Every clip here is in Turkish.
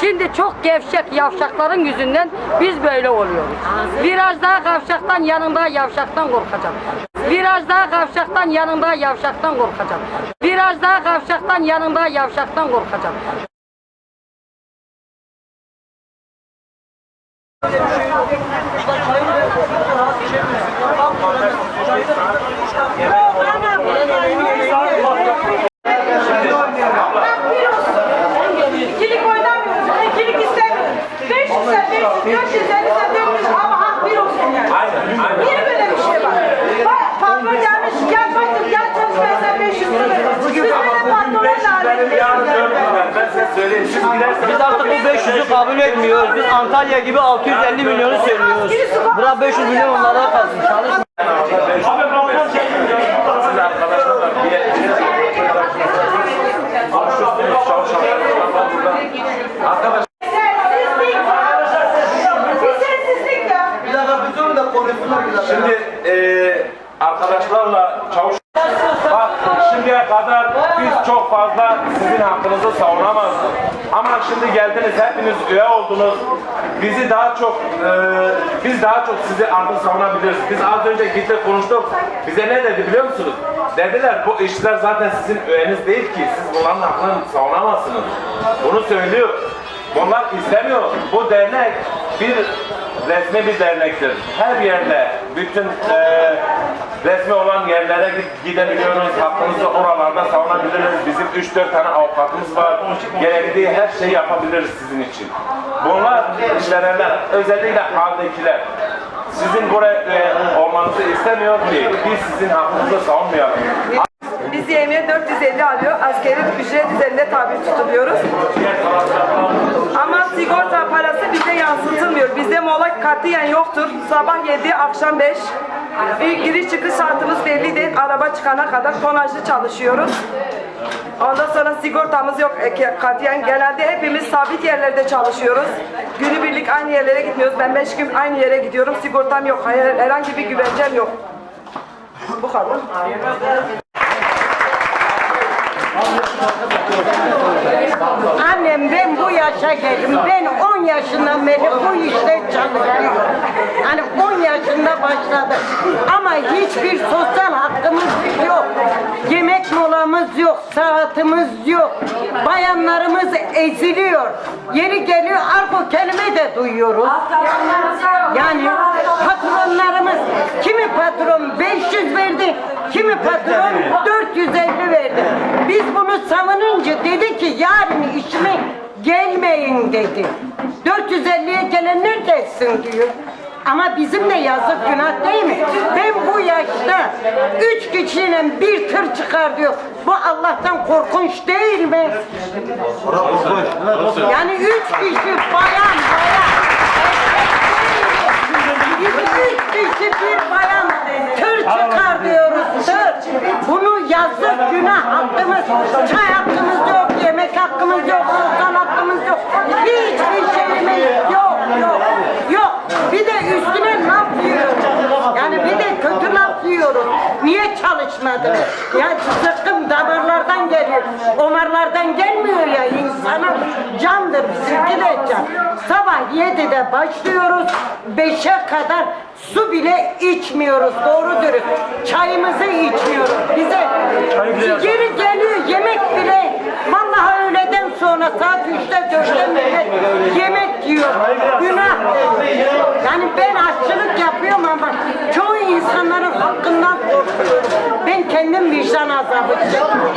Şimdi çok gevşek yavşakların yüzünden biz böyle oluyoruz. Biraz daha kavşaktan yanında yavşaktan korkacağım. Biraz daha kavşaktan yanında yavşaktan korkacağım. Biraz daha kavşaktan yanında yavşaktan korkacağım. İkilik 550 satıyormuş ama hak bir olsun yani. Aynen, aynen. Niye böyle bir şey var? Bak patron gelmiş, gel bakın gel çalışmaya sen 500 lira. Bugün bugün patronun benim yarın dört. Ben size söyleyeyim. Biz artık bu 500'ü kabul etmiyoruz. Biz Antalya gibi 650 milyonu söylüyoruz. Bırak 500 milyon onlara kalsın. Çalış. Eee arkadaşlarla çavuş Bak şimdiye kadar biz çok fazla sizin hakkınızı savunamazdık. Ama şimdi geldiniz hepiniz üye oldunuz. Bizi daha çok, eee, biz daha çok sizi artık savunabiliriz. Biz az önce gittik konuştuk. Bize ne dedi biliyor musunuz? Dediler bu işler zaten sizin üyeniz değil ki. Siz bunların hakkını savunamazsınız. Bunu söylüyor. Bunlar istemiyor. Bu dernek bir resmi bir dernektir. Her yerde bütün eee resmi olan yerlere gid- gidebiliyoruz. Hakkımızı oralarda savunabiliriz. Bizim 3-4 tane avukatımız var. Gerektiği her şeyi yapabiliriz sizin için. Bunlar işverenler, özellikle haldekiler. Sizin buraya üye olmanızı istemiyor ki biz sizin hakkınızı savunmayalım. Biz yemeğe 450 alıyor. Askeri ücret üzerinde tabi tutuluyoruz. Ama sigorta parası bize yansıtılmıyor. Bizde mola katiyen yoktur. Sabah 7, akşam 5. Bir giriş çıkış saatimiz belli değil. Araba çıkana kadar tonajlı çalışıyoruz. Ondan sonra sigortamız yok e, katiyen. Genelde hepimiz sabit yerlerde çalışıyoruz. Günübirlik aynı yerlere gitmiyoruz. Ben 5 gün aynı yere gidiyorum. Sigortam yok. Hayır, Herhangi bir güvencem yok. Bu kadar. Annem ben bu yaşa geldim. Ben 10 yaşından beri bu işte çalışıyorum. Hani 10 yaşında başladım. Ama hiçbir sosyal hakkımız yok. Yemek molamız yok, saatimiz yok. Bayanlarımız eziliyor. Yeri geliyor argo kelime de duyuyoruz. Yani patronlarımız kimi patron 500 verdi, kimi patron 450 verdi. Biz bunu savununca dedi ki yarın işime gelmeyin dedi. 450'ye gelenler gelsin diyor. Ama bizim de yazık günah değil mi? Ben bu yaşta üç kişinin bir tır çıkar diyor. Bu Allah'tan korkunç değil mi? Yani üç kişi bayan bayan. Biz üç kişi bir bayan tır çıkar diyoruz tır. Bunu yazık günah hakkımız, çay hakkımız yok, yemek hakkımız yok, sosyal hakkımız yok. Hiçbir şeyimiz yok, yok, yok. Bir de üstüne laf yiyoruz. Yani bir de kötü laf yiyoruz. Niye çalışmadın? Ya sıkkım damarlardan geliyor. Omarlardan gelmiyor ya insana candır bizimki de can. Sabah 7'de başlıyoruz. 5'e kadar su bile içmiyoruz doğru dürüst. Çayımızı içmiyoruz. Bize geri geliyor yemek bile vallahi öğleden sonra saat 3'te 4'te millet yemek yiyor. Günah. Yani ben aşçılık yapıyorum ama çoğu insanların hakkından korkuyorum. Ben kendim vicdan azabı çekiyorum.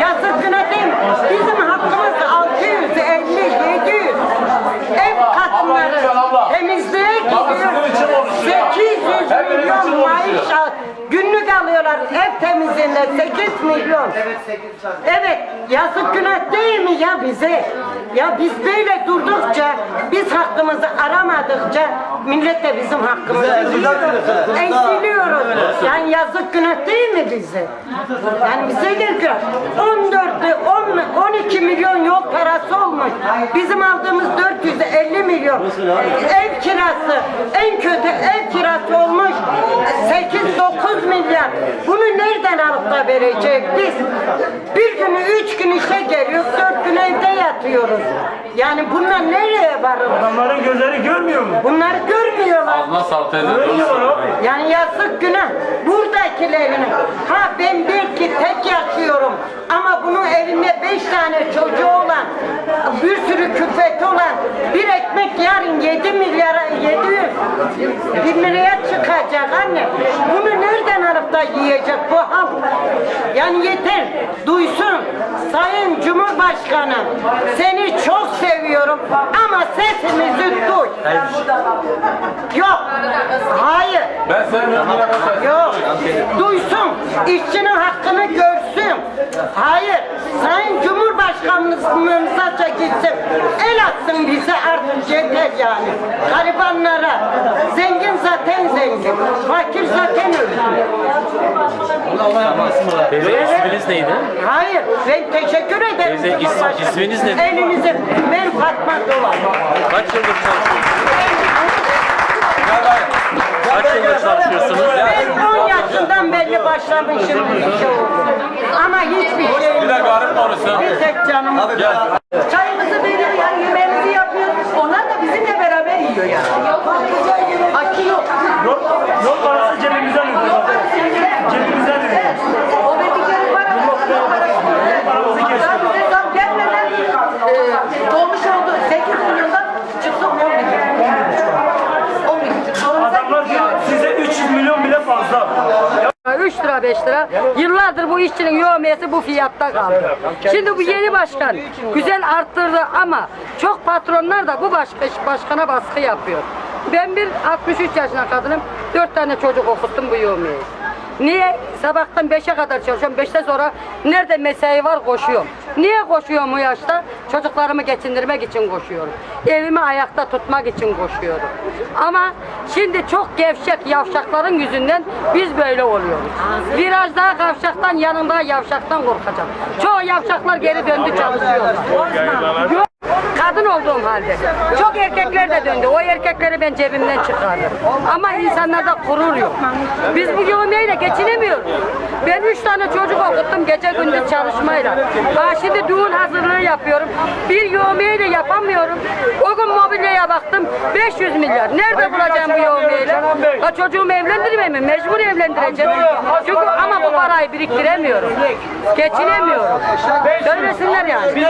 Yazık günah değil mi? Bizim hakkımız 650, 700. Ev kadınları temizliğe gidiyor. 800 milyon maaş günlük alıyorlar ev temizliğinde 8 milyon. Evet yazık günah değil mi ya bize? Ya biz böyle durdukça biz hakkımızı aramadıkça millet de bizim hakkımızı eziliyoruz. Yani yazık günah değil mi bize? Yani bize de günah. 14, 10, 12 milyon yol parası olmuş. Bizim aldığımız 450 milyon. Ev kirası, en kötü ev kirası olmuş 8-9 milyar. Bunu nereden alıp da verecek biz? Bir günü üç gün işe geliyoruz, dört gün evde yatıyoruz. Yani bunlar nereye varır? Adamların gözleri görmüyor mu? Bunlar görmüyorlar. Nasıl teyze? Görmüyorlar abi. Yani yazık günah. Buradakilerin. Ha ben belki tek yaşıyorum. Ama bunun evinde beş tane çocuğu olan, 1 liraya çıkacak anne. Bunu nereden alıp da yiyecek bu halk? Yani yeter. Duysun. Sayın Cumhurbaşkanı seni çok seviyorum ama sesimizi duy. Yok. Hayır. Ben Yok. Duysun. İşçinin hakkını gör görsün. Hayır. Sayın Cumhurbaşkanımıza gitsin. El atsın bize artık yeter yani. Garibanlara. Zengin zaten zengin. Fakir zaten öldü. Teyze isminiz neydi? Hayır. Ben teşekkür ederim. Teyze, is- Cumhurbaşkanı. isminiz ne? Elinizi. Ben Fatma Dolan. Kaç yıldır çalışıyorsunuz? Kaç yıldır çalışıyorsunuz? Ben 10 yaşından beri başlamışım bu işe. Hiçbir şey Bir de garip konuşsun. Bir tek canımız Gel. Çayımızı veriyor yani yemeğimizi yapıyoruz. Onlar da bizimle beraber yiyor yani. Hakkı yok. Yol, yol parası cebimizden ödüyor. Cebimizden ödüyor. O verdikleri para. Paramızı kesiyor. Bize zam gelmeden e, dolmuş oldu. 8 milyondan çıktı 10 milyon. 10 milyon. Adamlar diyor size 300 milyon bile fazla. 3 lira 5 lira. Yıllardır bu işçinin yövmiyesi bu fiyatta kaldı. Şimdi bu yeni başkan güzel arttırdı ama çok patronlar da bu başka, başkana baskı yapıyor. Ben bir 63 yaşında kadınım. 4 tane çocuk okuttum bu yövmiyeyi. Niye? Sabahtan 5'e kadar çalışıyorum. 5'ten sonra nerede mesai var koşuyorum. Niye koşuyorum bu yaşta? Çocuklarımı geçindirmek için koşuyorum. Evimi ayakta tutmak için koşuyorum. Ama şimdi çok gevşek yavşakların yüzünden biz böyle oluyoruz. Biraz daha kavşaktan yanında yavşaktan korkacağım. Çoğu yavşaklar geri döndü çalışıyorlar. Kadın olduğum halde. Çok erkekler de döndü. O erkekleri ben cebimden çıkardım. Ama insanlarda gurur yok. Biz bu yemeğiyle geçinemiyoruz. Ben üç tane çocuk okuttum gece gündüz çalışmayla. Ha şimdi düğün hazırlığı yapıyorum. Bir yemeğiyle yapamıyorum. O gün mobilyaya baktım 500 milyar. Nerede bulacağım bu yemeğiyle? Ha çocuğumu evlendirmeyeyim mi? Mecbur evlendireceğim. Çünkü ama bu parayı biriktiremiyorum. Geçinemiyorum. Söylesinler yani.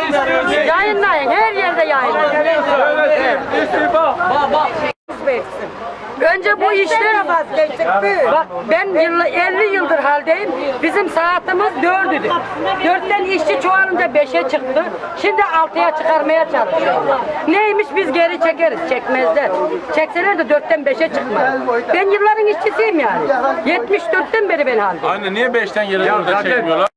Yayınlayın. Her yerde yayınlayın. Evet. Önce bu işler. Bak ben yıll- 50 yıldır haldeyim. Bizim saatimiz dördüdü. Dörtten işçi çoğalınca beşe çıktı. Şimdi altıya çıkarmaya çalışıyorlar. Neymiş biz geri çekeriz. Çekmezler. Çekseler de dörtten beşe çıkmaz. Ben yılların işçisiyim yani. 74'ten beri ben haldeyim. Anne niye 5'ten geri 4'e çekmiyorlar?